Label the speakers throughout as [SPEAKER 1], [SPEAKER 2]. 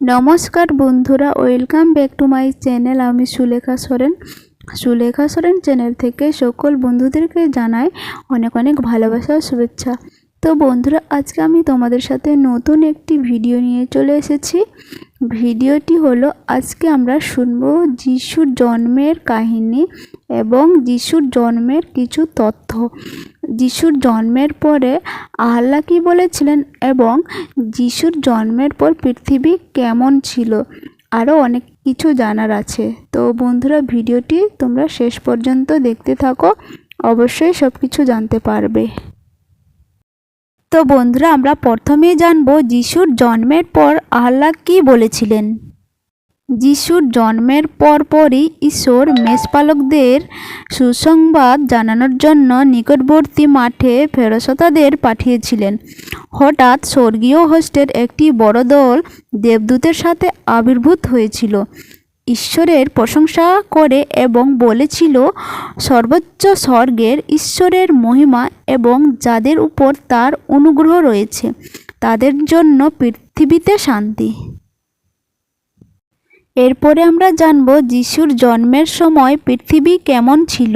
[SPEAKER 1] নমস্কার বন্ধুরা, welcome back to my channel. আমি সুলেখা সোরেন। সুলেখা সোরেন চ্যানেল থেকে সকল বন্ধুদেরকে জানাই অনেক অনেক ভালোবাসা শুভেচ্ছা। তো বন্ধুরা, আজকে আমি তোমাদের সাথে নতুন একটি ভিডিও নিয়ে চলে এসেছি। ভিডিওটি হলো, আজকে আমরা শুনব যিশুর জন্মের কাহিনী এবং যিশুর জন্মের কিছু তথ্য। যিশুর জন্মের পরে আহ্লা কী বলেছিলেন এবং যিশুর জন্মের পর পৃথিবী কেমন ছিল, আরও অনেক কিছু জানার আছে। তো বন্ধুরা, ভিডিওটি তোমরা শেষ পর্যন্ত দেখতে থাকো, অবশ্যই সব কিছু জানতে পারবে। তো বন্ধুরা, আমরা প্রথমেই জানব যিশুর জন্মের পর আল্লাহ কী বলেছিলেন। যিশুর জন্মের পরপরই ঈশ্বর মেষপালকদের সুসংবাদ জানানোর জন্য নিকটবর্তী মাঠে ফেরসতাদের পাঠিয়েছিলেন। হঠাৎ স্বর্গীয় হোস্টের একটি বড় দল দেবদূতের সাথে আবির্ভূত হয়েছিল। ঈশ্বরের প্রশংসা করে এবং বলেছিল, সর্বোচ্চ স্বর্গের ঈশ্বরের মহিমা এবং যাদের উপর তার অনুগ্রহ রয়েছে, তাদের জন্য পৃথিবীতে শান্তি। এরপরে আমরা জানব যিশুর জন্মের সময় পৃথিবী কেমন ছিল।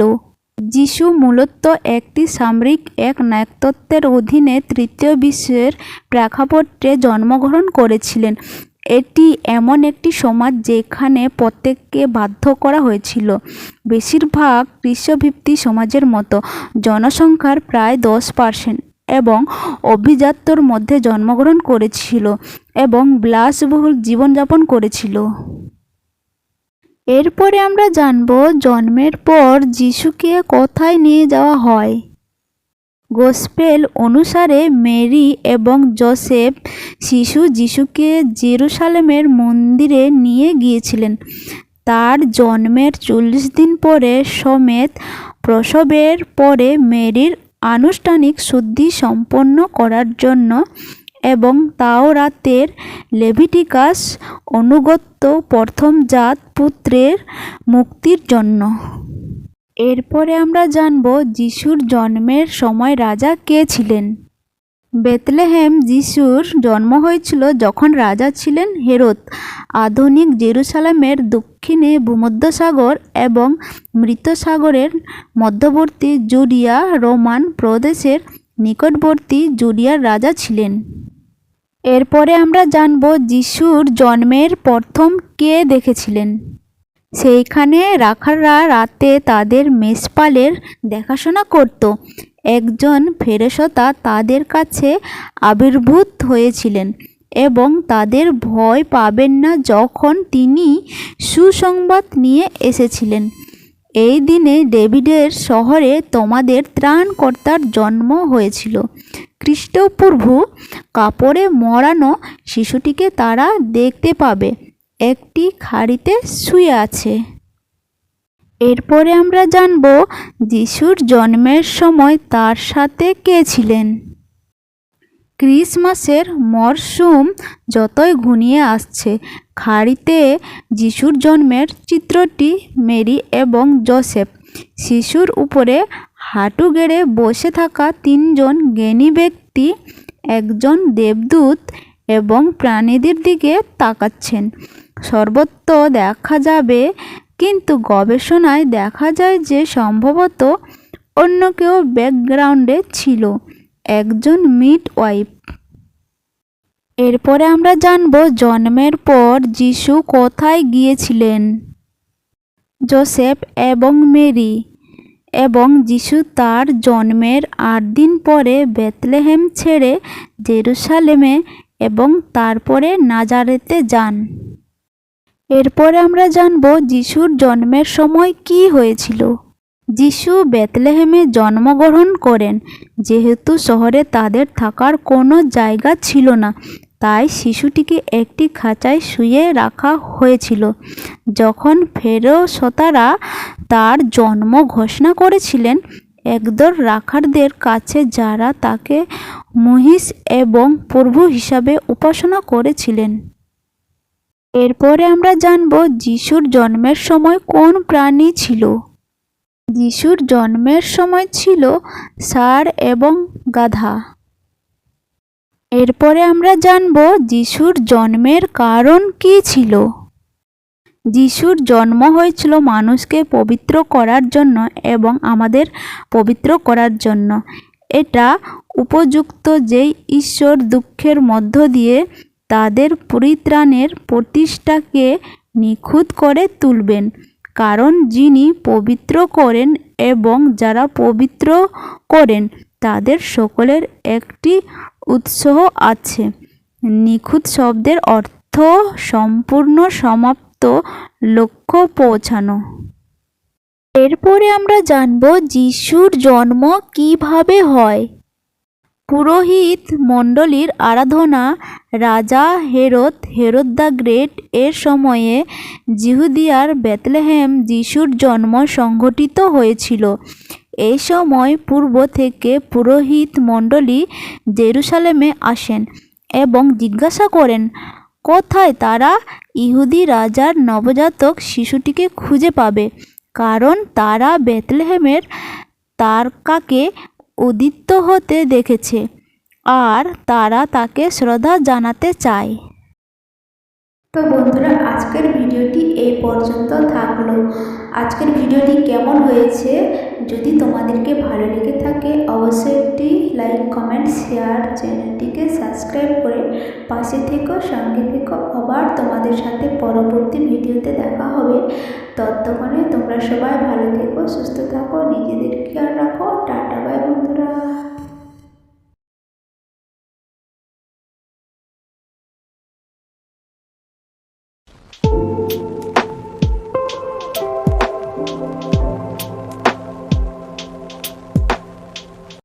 [SPEAKER 1] যিশু মূলত একটি সামরিক, এক নায়কতত্ত্বের অধীনে তৃতীয় বিশ্বের প্রেক্ষাপটে জন্মগ্রহণ করেছিলেন। এটি এমন একটি সমাজ যেখানে প্রত্যেককে বাধ্য করা হয়েছিল। বেশিরভাগ কৃষ্ণভিত্তি সমাজের মতো জনসংখ্যার প্রায় দশ পার্সেন্ট এবং অভিজাত্যর মধ্যে জন্মগ্রহণ করেছিল এবং বিলাসবহুল জীবনযাপন করেছিল। এরপরে আমরা জানব জন্মের পর যিশুকে কোথায় নিয়ে যাওয়া হয়। গোসপেল অনুসারে মেরি এবং জোসেফ শিশু যিশুকে জেরুসালেমের মন্দিরে নিয়ে গিয়েছিলেন। তার জন্মের চল্লিশ দিন পরে সমেত প্রসবের পরে মেরির আনুষ্ঠানিক শুদ্ধি সম্পন্ন করার জন্য এবং তাও রাতের লেভিটিকাস অনুগত্য প্রথমজাত পুত্রের মুক্তির জন্য। এরপরে আমরা জানব যিশুর জন্মের সময় রাজা কে ছিলেন। বেতলেহেম যিশুর জন্ম হয়েছিল যখন রাজা ছিলেন হেরত আধুনিক জেরুসালামের দক্ষিণে ভূমধ্যসাগর এবং মৃতসাগরের মধ্যবর্তী জুডিয়া রোমান প্রদেশের নিকটবর্তী জুডিয়ার রাজা ছিলেন। এরপরে আমরা জানব যিশুর জন্মের প্রথম কে দেখেছিলেন। সেইখানে রাখাররা রাতে তাদের মেষপালের দেখাশোনা করত। একজন ফেরেশতা তাদের কাছে আবির্ভূত হয়েছিলেন এবং তাদের ভয় পাবেন না যখন তিনি সুসংবাদ নিয়ে এসেছিলেন। এই দিনে ডেভিডের শহরে তোমাদের ত্রাণকর্তার জন্ম হয়েছিল। খ্রিস্টপূর্ব কাপড়ে মরানো শিশুটিকে তারা দেখতে পাবে। একটি খাড়িতে শুয়ে আছে। এরপরে আমরা জানব যিশুর জন্মের সময় তার সাথে কে ছিলেন। ক্রিসমাসের মরশুম যতই ঘুনিয়ে আসছে, খাড়িতে যিশুর জন্মের চিত্রটি মেরি এবং জোসেফ। শিশুর উপরে হাঁটু গেড়ে বসে থাকা তিনজন জ্ঞানী ব্যক্তি, একজন দেবদূত এবং প্রাণীদের দিকে তাকাচ্ছেন। সর্বত্র দেখা যাবে, কিন্তু গবেষণায় দেখা যায় যে সম্ভবত অন্য কেউ ব্যাকগ্রাউন্ডে ছিল, একজন মিড ওয়াইফ এরপরে আমরা জানব জন্মের পর যিশু কোথায় গিয়েছিলেন। জোসেফ এবং মেরি এবং যিশু তার জন্মের আট দিন পরে বেতলেহেম ছেড়ে জেরুসালেমে এবং তারপরে নাজারেতে যান। এরপরে আমরা জানব যিশুর জন্মের সময় কি হয়েছিল। যিশু বেতলেহেমে জন্মগ্রহণ করেন, যেহেতু শহরে তাদের থাকার কোনো জায়গা ছিল না, তাই শিশুটিকে একটি খাঁচায় শুয়ে রাখা হয়েছিল। যখন ফেরোসতারা তার জন্ম ঘোষণা করেছিলেন, একদল রাখারদের কাছে যারা তাকে মহিষ এবং প্রভু হিসাবে উপাসনা করেছিলেন। এরপরে আমরা জানব যিশুর জন্মের সময় কোন প্রাণী ছিল। যিশুর জন্মের সময় ছিল ষাঁড় এবং গাধা। এরপরে আমরা জানব যিশুর জন্মের কারণ কী ছিল। যিশুর জন্ম হয়েছিল মানুষকে পবিত্র করার জন্য এবং আমাদের পবিত্র করার জন্য। এটা উপযুক্ত যেই ঈশ্বর দুঃখের মধ্য দিয়ে তাদের পরিত্রাণের প্রতিষ্ঠাকে নিখুঁত করে তুলবেন, কারণ যিনি পবিত্র করেন এবং যারা পবিত্র করেন, তাদের সকলের একটি উৎসাহ আছে। নিখুঁত শব্দের অর্থ সম্পূর্ণ সমাপ্ত, লক্ষ্য পৌঁছানো। এরপরে আমরা জানব যিশুর জন্ম কীভাবে হয়। পুরোহিত মণ্ডলীর আরাধনা রাজা হেরত হেরত দ্য গ্রেট এর সময়ে জিহুদিয়ার বেতলেহেম যিশুর জন্ম সংঘটিত হয়েছিল। এই সময় পূর্ব থেকে পুরোহিত মণ্ডলী জেরুসালেমে আসেন এবং জিজ্ঞাসা করেন, কোথায় তারা ইহুদি রাজার নবজাতক শিশুটিকে খুঁজে পাবে? কারণ তারা বেতলেহেমের তারকাকে উদিত হতে দেখেছে। আর তারা তাকে শ্রদ্ধা জানাতে চায়। তো বন্ধুরা, আজকের ভিডিওটি এই পর্যন্ত থাকল। আজকের ভিডিওটি কেমন হয়েছে? যদি তোমাদেরকে ভালো লেগে থাকে, অবশ্যই একটি লাইক, কমেন্ট, শেয়ার চ্যানেলটিকে সাবস্ক্রাইব করে পাশে থেকো, সঙ্গে থেকো। আবার তোমাদের সাথে পরবর্তী ভিডিওতে দেখা হবে। ততক্ষণে তোমরা সবাই ভালো থেকো, সুস্থ থাকো, নিজেদের খেয়াল রাখো। টাটা, বাই বন্ধুরা।